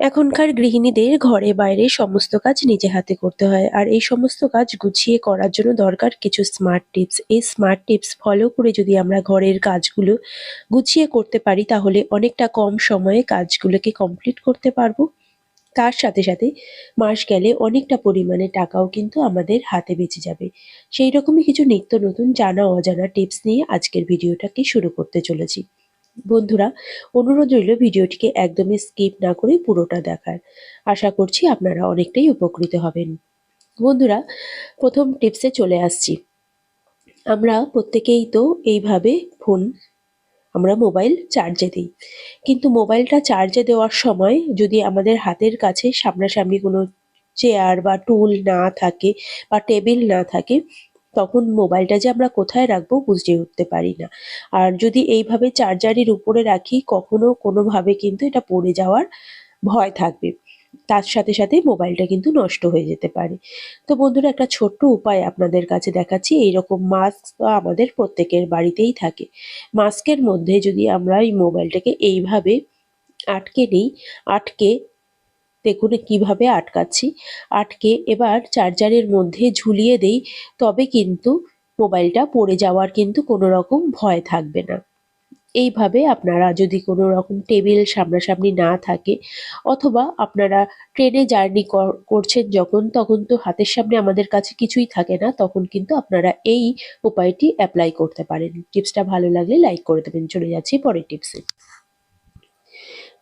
এখনকার গৃহিণীদের ঘরে বাইরে সমস্ত কাজ নিজে হাতে করতে হয়, আর এই সমস্ত কাজ গুছিয়ে করার জন্য দরকার কিছু স্মার্ট টিপস এই স্মার্ট টিপস ফলো করে যদি আমরা ঘরের কাজগুলো গুছিয়ে করতে পারি, তাহলে অনেকটা কম সময়ে কাজগুলোকে কমপ্লিট করতে পারব। তার সাথে সাথে মাস গেলে অনেকটা পরিমাণে টাকাও কিন্তু আমাদের হাতে বেঁচে যাবে। সেই রকমই কিছু নিত্য নতুন জানা অজানা টিপস নিয়ে আজকের ভিডিওটাকে শুরু করতে চলেছি। বন্ধুরা, অনুরোধ রইল ভিডিওটিকে একদমই স্কিপ না করে পুরোটা দেখার। আশা করছি আপনারা অনেকটাই উপকৃত হবেন। বন্ধুরা, প্রথম টিপসে চলে আসছি। আমরা প্রত্যেকেই তো এইভাবে ফোন, আমরা মোবাইল চার্জে দিই। কিন্তু মোবাইলটা চার্জে দেওয়ার সময় যদি আমাদের হাতের কাছে সামনাসামনি কোনো চেয়ার বা টুল না থাকে বা টেবিল না থাকে তখন মোবাইলটা যে আমরা কোথায় রাখব বুঝে উঠতে পারি না। আর যদি এইভাবে চার্জারের উপরে রাখি, কখনো কোনোভাবে কিন্তু এটা পড়ে যাওয়ার ভয় থাকবে। তার সাথে সাথে মোবাইলটা কিন্তু নষ্ট হয়ে যেতে পারে। তো বন্ধুরা, একটা ছোট্ট উপায় আপনাদের কাছে দেখাচ্ছি। এইরকম মাস্ক আমাদের প্রত্যেকের বাড়িতেই থাকে। মাস্কের মধ্যে যদি আমরা এই মোবাইলটাকে এইভাবে আটকে নিই, আটকে দেখুন কীভাবে আটকাচ্ছি। আটকে এবার চার্জারের মধ্যে ঝুলিয়ে দেই, তবে কিন্তু মোবাইলটা পড়ে যাওয়ার কিন্তু কোনো রকম ভয় থাকবে না। এইভাবে আপনারা যদি কোনো রকম টেবিল সামনাসামনি না থাকে, অথবা আপনারা ট্রেনে জার্নি করছেন যখন, তখন তো হাতের সামনে আমাদের কাছে কিছুই থাকে না, তখন কিন্তু আপনারা এই উপায়টি অ্যাপ্লাই করতে পারেন। টিপসটা ভালো লাগলে লাইক করে দেবেন। চলে যাচ্ছি পরের টিপসে।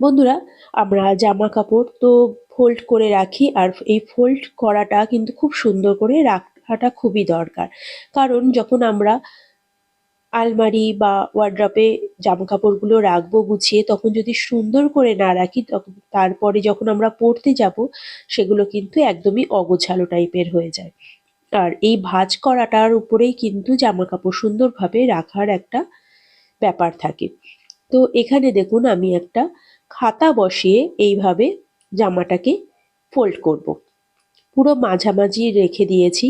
বন্ধুরা, আমরা জামা কাপড় তো ফোল্ড করে রাখি আর এই ফোল্ড করাটা কিন্তু খুব সুন্দর করে রাখাটা খুবই দরকার। কারণ যখন আমরা আলমারি বা ওয়ার্ড্রপে জামা কাপড়গুলো রাখব গুছিয়ে, তখন যদি সুন্দর করে না রাখি, তখন তারপরে যখন আমরা পড়তে যাব, সেগুলো কিন্তু একদমই অগোছালো টাইপের হয়ে যায়। আর এই ভাঁজ করাটার উপরেই কিন্তু জামা কাপড় সুন্দরভাবে রাখার একটা ব্যাপার থাকে। তো এখানে দেখুন, আমি একটা খাতা বসিয়ে এইভাবে জামাটাকে ফোল্ড করব। পুরো মাঝামাঝি রেখে দিয়েছি।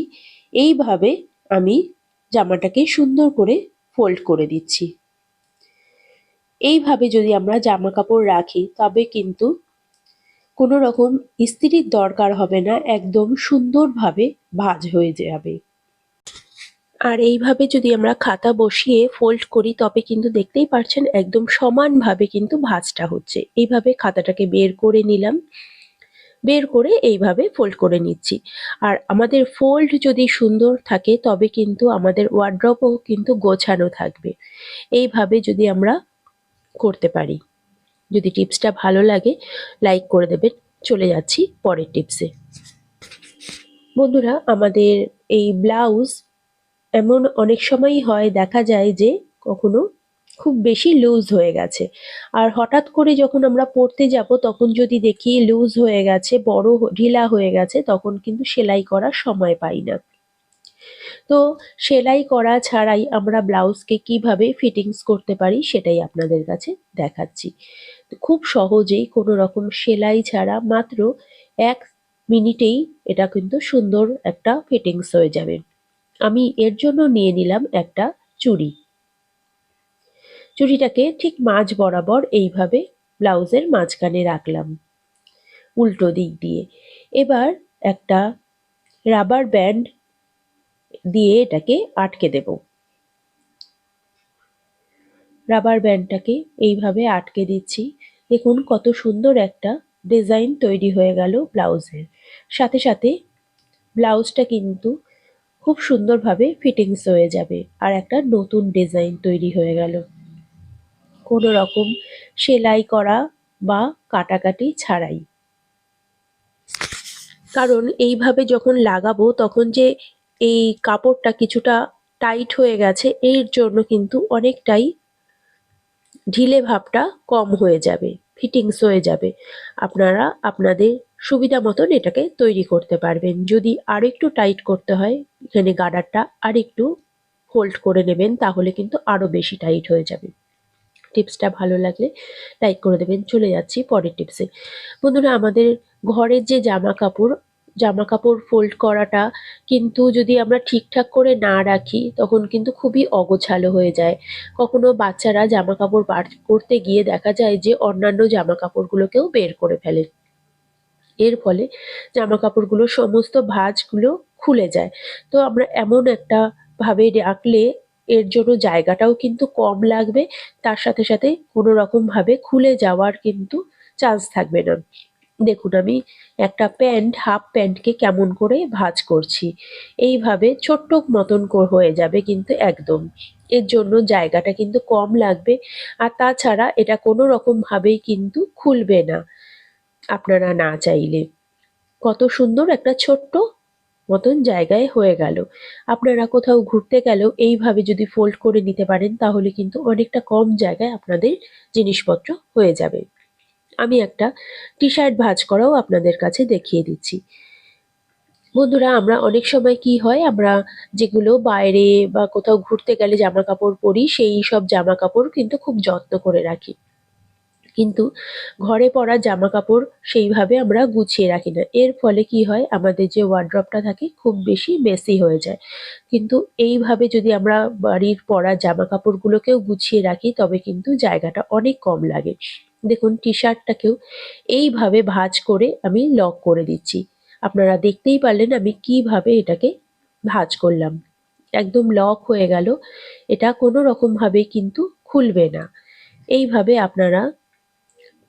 এইভাবে আমি জামাটাকে সুন্দর করে ফোল্ড করে দিচ্ছি। এইভাবে যদি আমরা জামা কাপড় রাখি, তবে কিন্তু কোনো রকম ইস্ত্রির দরকার হবে না, একদম সুন্দরভাবে ভাজ হয়ে যাবে। আর এইভাবে যদি আমরা খাতা বসিয়ে ফোল্ড করি, তবে কিন্তু দেখতেই পারছেন একদম সমানভাবে কিন্তু ভাঁজটা হচ্ছে। এইভাবে খাতাটাকে বের করে নিলাম। বের করে এইভাবে ফোল্ড করে নিচ্ছি। আর আমাদের ফোল্ড যদি সুন্দর থাকে, তবে কিন্তু আমাদের ওয়ার্ড্রপও কিন্তু গোছানো থাকবে। এইভাবে যদি আমরা করতে পারি। যদি টিপসটা ভালো লাগে লাইক করে দেবেন। চলে যাচ্ছি পরের টিপসে। বন্ধুরা, আমাদের এই ব্লাউজ এমন অনেক সময়ই হয়, দেখা যায় যে কখনো খুব বেশি লুজ হয়ে গেছে। আর হঠাৎ করে যখন আমরা পড়তে যাব, তখন যদি দেখি লুজ হয়ে গেছে, বড় ঢিলা হয়ে গেছে, তখন কিন্তু সেলাই করার সময় পাই না। তো সেলাই করা ছাড়াই আমরা ব্লাউজকে কীভাবে ফিটিংস করতে পারি, সেটাই আপনাদের কাছে দেখাচ্ছি। খুব সহজেই কোনো রকম সেলাই ছাড়া মাত্র এক মিনিটেই এটা কিন্তু সুন্দর একটা ফিটিংস হয়ে যাবে। আমি এর জন্য নিয়ে নিলাম একটা চুড়ি। চুড়িটাকে ঠিক মাঝ বরাবর এইভাবে ব্লাউজের মাঝখানে রাখলাম। উল্টো দিক দিয়ে। এবার একটা রাবার ব্যান্ড দিয়ে এটাকে আটকে দেব। রাবার ব্যান্ডটাকে এইভাবে আটকে দিচ্ছি। দেখুন কত সুন্দর একটা ডিজাইন তৈরি হয়ে গেল ব্লাউজের। সাথে সাথে ব্লাউজটা কিন্তু খুব সুন্দরভাবে ফিটিংস হয়ে যাবে আর একটা নতুন ডিজাইন তৈরি হয়ে গেল। কোনো রকম সেলাই করা বা কাটাকাটি ছাড়াই। কারণ এইভাবে যখন লাগাবো তখন যে এই কাপড়টা কিছুটা টাইট হয়ে গেছে, এর জন্য কিন্তু অনেকটাই ঢিলে ভাবটা কম হয়ে যাবে ফিটিংস হয়ে যাবে। আপনারা আপনাদের সুবিধা মতন এটাকে তৈরি করতে পারবেন। যদি আর একটু টাইট করতে হয়, এখানে গার্ডারটা আর একটু ফোল্ড করে নেবেন, তাহলে কিন্তু আরও বেশি টাইট হয়ে যাবে। টিপসটা ভালো লাগলে লাইক করে দেবেন। চলে যাচ্ছি পরের টিপসে। বন্ধুরা, আমাদের ঘরের যে জামা কাপড় জামা কাপড় ফোল্ড করাটা কিন্তু যদি আমরা ঠিকঠাক করে না রাখি, তখন কিন্তু খুবই অগোছালো হয়ে যায়। কখনো বাচ্চারা জামা কাপড় বার করতে গিয়ে দেখা যায় যে অন্যান্য জামা কাপড়গুলোকেও বের করে ফেলে। এর ফলে জামা কাপড়গুলো সমস্ত ভাঁজগুলো খুলে যায়। তো আমরা এমন একটা ভাবে রাখলে এর জন্য জায়গাটাও কিন্তু কম লাগবে, তার সাথে সাথে কোনো রকম ভাবে খুলে যাওয়ার কিন্তু চান্স থাকবে না। দেখুন আমি একটা প্যান্ট, হাফ প্যান্টকে কেমন করে ভাঁজ করছি। এইভাবে ছোট্ট মতন হয়ে যাবে কিন্তু একদম। এর জন্য জায়গাটা কিন্তু কম লাগবে, আর তাছাড়া এটা কোনো রকম ভাবেই কিন্তু খুলবে না। আপনারা না চাইলে। কত সুন্দর একটা ছোট্ট মতন জায়গায় হয়ে গেল। আপনারা কোথাও ঘুরতে গেলেও এইভাবে যদি ফোল্ড করে নিতে পারেন, তাহলে কিন্তু অনেকটা কম জায়গায় আপনাদের জিনিসপত্র হয়ে যাবে। আমি একটা টি শার্ট ভাঁজ করাও আপনাদের কাছে দেখিয়ে দিচ্ছি। বন্ধুরা, আমরা অনেক সময় কি হয়, আমরা যেগুলো বাইরে বা কোথাও ঘুরতে গেলে জামা কাপড় পরি, সেই সব জামা কাপড় কিন্তু খুব যত্ন করে রাখি। কিন্তু ঘরে পরা জামা কাপড় সেইভাবে আমরা গুছিয়ে রাখি না। এর ফলে কি হয়, আমাদের যে ওয়ার্ড্রপটা থাকে খুব বেশি মেসি হয়ে যায়। কিন্তু এইভাবে যদি আমরা বাড়ির পরা জামা কাপড়গুলোকেও গুছিয়ে রাখি, তবে কিন্তু জায়গাটা অনেক কম লাগে। দেখুন টি শার্টটাকেও এইভাবে ভাঁজ করে আমি লক করে দিচ্ছি। আপনারা দেখতেই পারলেন আমি কীভাবে এটাকে ভাঁজ করলাম। একদম লক হয়ে গেল। এটা কোনো রকমভাবে কিন্তু খুলবে না। এইভাবে আপনারা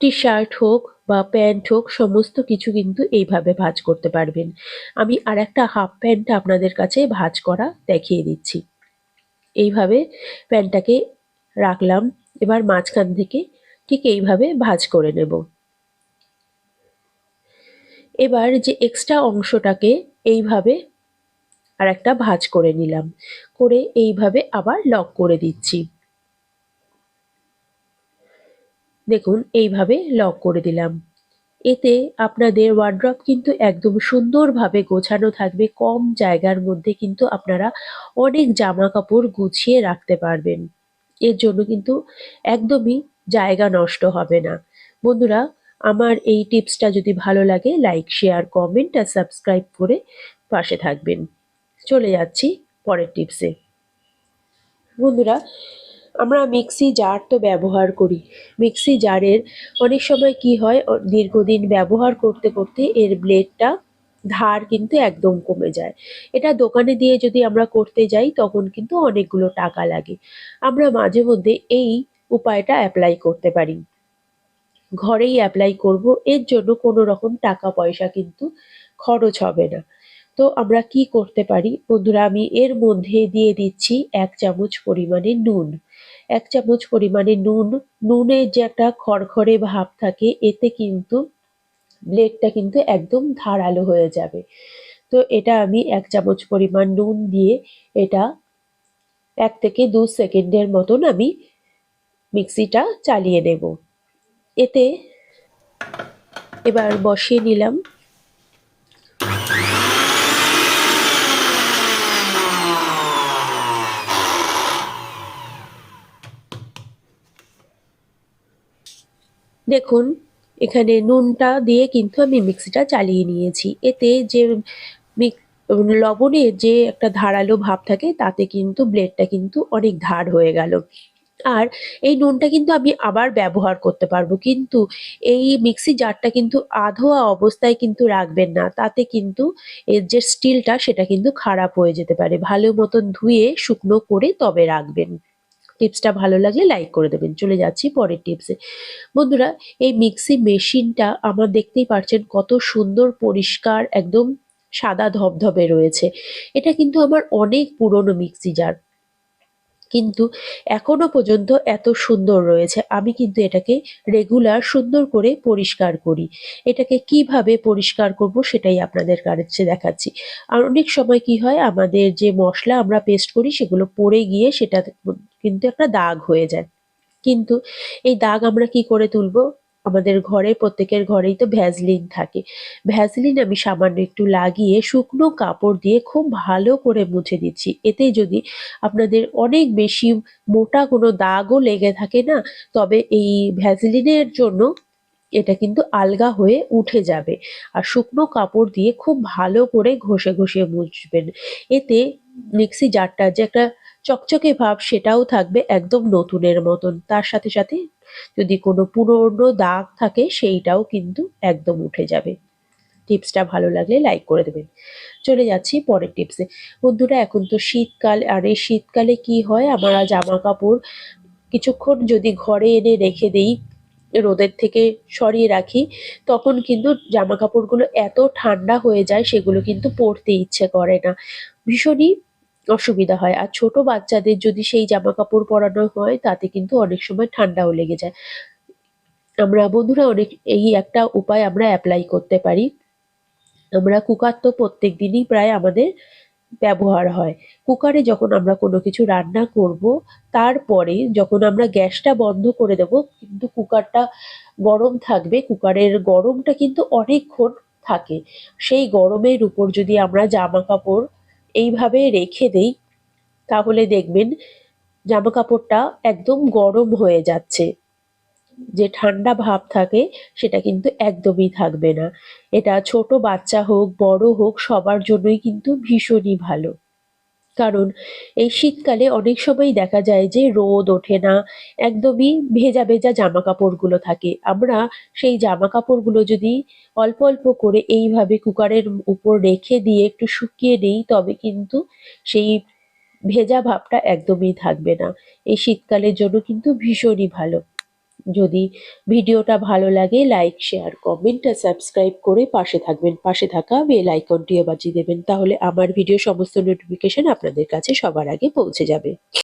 টি শার্ট হোক বা প্যান্ট হোক, সমস্ত কিছু কিন্তু এইভাবে ভাঁজ করতে পারবেন। আমি আর একটা হাফ প্যান্ট আপনাদের কাছে ভাঁজ করা দেখিয়ে দিচ্ছি। এইভাবে প্যান্টটাকে রাখলাম, এবার মাঝখান থেকে ঠিক এইভাবে ভাঁজ করে নেব। এবার যে এক্সট্রা অংশটাকে এইভাবে আর একটা ভাঁজ করে নিলাম। করে এইভাবে আবার লক করে দিচ্ছি। দেখুন, এইভাবে লক করে দিলাম। এতে আপনাদের ওয়ার্ড্রপ কিন্তু একদম সুন্দরভাবে গোছানো থাকবে। কম জায়গার মধ্যে কিন্তু আপনারা অনেক জামা কাপড় গুছিয়ে রাখতে পারবেন। এর জন্য কিন্তু একদমই জায়গা নষ্ট হবে না। বন্ধুরা, আমার এই টিপসটা যদি ভালো লাগে লাইক শেয়ার কমেন্ট আর সাবস্ক্রাইব করে পাশে থাকবেন। চলে যাচ্ছি পরের টিপসে। বন্ধুরা আমরা মিক্সি জার তো ব্যবহার করি। মিক্সি জারের অনেক সময় কি হয় দীর্ঘদিন ব্যবহার করতে করতে এর ব্লেডটা ধার কিন্তু একদম কমে যায়। এটা দোকানে দিয়ে যদি আমরা করতে যাই, তখন কিন্তু অনেকগুলো টাকা লাগে। আমরা মাঝে মধ্যে এই উপায়টা অ্যাপ্লাই করতে পারি। ঘরেই অ্যাপ্লাই করব, এর জন্য কোনো রকম টাকা পয়সা কিন্তু খরচ হবে না। তো আমরা কি করতে পারি? বন্ধুরা, আমি এর মধ্যে দিয়ে দিচ্ছি এক চামচ পরিমাণে নুন। এক চামচ পরিমাণে নুন। নুনের যে একটা খড়খড়ে ভাব থাকে, এতে কিন্তু ব্লেডটা কিন্তু একদম ধারালো হয়ে যাবে। তো এটা আমি এক চামচ পরিমাণ নুন দিয়ে এটা এক থেকে দু সেকেন্ডের মতন আমি মিক্সিটা চালিয়ে নেব। এতে এবার বসিয়ে নিলাম। দেখুন, এখানে নুনটা দিয়ে কিন্তু আমি মিক্সিটা চালিয়ে নিয়েছি। এতে যে লবণের যে একটা ধারালো ভাব থাকে, তাতে কিন্তু ব্লেডটা কিন্তু অনেক ধার হয়ে গেল। আর এই নুনটা কিন্তু আমি আবার ব্যবহার করতে পারব, কিন্তু এই মিক্সি জারটা কিন্তু আধোয়া অবস্থায় কিন্তু রাখবেন না, তাতে কিন্তু এর যে স্টিলটা, সেটা কিন্তু খারাপ হয়ে যেতে পারে। ভালো মতন ধুয়ে শুকনো করে তবে রাখবেন। টিপসটা ভালো লাগলে লাইক করে দেবেন। চলে যাচ্ছি পরের টিপসে। বন্ধুরা, এই মিক্সি মেশিনটা আমার দেখতেই পারছেন কত সুন্দর, পরিষ্কার, একদম সাদা ধবধবে রয়েছে। এটা কিন্তু আমার অনেক পুরনো মিক্সি জার। কিন্তু এখনও পর্যন্ত এত সুন্দর রয়েছে। আমি কিন্তু এটাকে রেগুলার সুন্দর করে পরিষ্কার করি। এটাকে কীভাবে পরিষ্কার করব সেটাই আপনাদের কাছে দেখাচ্ছি। আর অনেক সময় কি হয়, আমাদের যে মশলা আমরা পেস্ট করি সেগুলো পড়ে গিয়ে সেটা কিন্তু একটা দাগ হয়ে যায়। কিন্তু এই দাগ আমরা কি করে তুলবো? আমাদের ঘরে, প্রত্যেকের ঘরেই তো ভ্যাজলিন থাকে। ভ্যাজলিন আমি সামান্য একটু লাগিয়ে শুকনো কাপড় দিয়ে খুব ভালো করে মুছে দিচ্ছি এতে যদি আপনাদের অনেক বেশি মোটা কোনো দাগও লেগে থাকে না, তবে এই ভ্যাজলিনের জন্য এটা কিন্তু আলগা হয়ে উঠে যাবে। আর শুকনো কাপড় দিয়ে খুব ভালো করে ঘষে ঘষে মুছবেন। এতে মিক্সি জারটার যে একটা চকচকে ভাব সেটাও থাকবে একদম নতুনের মতন। তার সাথে সাথে যদি কোনো পুরনো দাগ থাকে সেইটাও কিন্তু একদম উঠে যাবে। টিপসটা ভালো লাগলে লাইক করে দেবেন। চলে যাচ্ছি পরের টিপসে। বন্ধুরা, এখন তো শীতকাল, আর এই শীতকালে কি হয়? আমরা জামা কাপড় কিছুক্ষণ যদি ঘরে এনে রেখে দেই, রোদের থেকে সরিয়ে রাখি, তখন কিন্তু জামা কাপড়গুলো এত ঠান্ডা হয়ে যায়, সেগুলো কিন্তু পরতে ইচ্ছে করে না। ভীষণই অসুবিধা হয়। আর ছোট বাচ্চাদের যদি সেই জামা কাপড় পরানো হয়, তাতে কিন্তু অনেক সময় ঠান্ডাও লেগে যায়। আমরা বন্ধুরা অনেক, এই একটা উপায় আমরা অ্যাপ্লাই করতে পারি। আমরা কুকার তো প্রত্যেক দিনই প্রায় আমাদের ব্যবহার হয়। কুকারে যখন আমরা কোনো কিছু রান্না করব, তারপরে যখন আমরা গ্যাসটা বন্ধ করে দেব, কিন্তু কুকারটা গরম থাকবে কুকারের গরমটা কিন্তু অনেকক্ষণ থাকে। সেই গরমের উপর যদি আমরা জামা কাপড় এইভাবে রেখে দেই, তাহলে দেখবেন জামা কাপড়টা একদম গরম হয়ে যাচ্ছে। যে ঠান্ডা ভাব থাকে, সেটা কিন্তু একদমই থাকবে না। এটা ছোট বাচ্চা হোক, বড় হোক, সবার জন্যই কিন্তু ভীষণই ভালো। কারণ এই শীতকালে অনেক সময় দেখা যায় যে রোদ ওঠে না, একদমই ভেজা ভেজা জামা কাপড়গুলো থাকে। আমরা সেই জামা কাপড়গুলো যদি অল্প অল্প করে এইভাবে কুকারের উপর রেখে দিয়ে একটু শুকিয়ে নিই, তবে কিন্তু সেই ভেজা ভাবটা একদমই থাকবে না। এই শীতকালের জন্য কিন্তু ভীষণই ভালো। যদি ভিডিওটা ভালো লাগে লাইক শেয়ার কমেন্ট আর সাবস্ক্রাইব করে পাশে থাকবেন। পাশে থাকা বেল আইকনটিও বাজিয়ে দেবেন, তাহলে আমার ভিডিও সমস্ত নোটিফিকেশন আপনাদের কাছে সবার আগে পৌঁছে যাবে।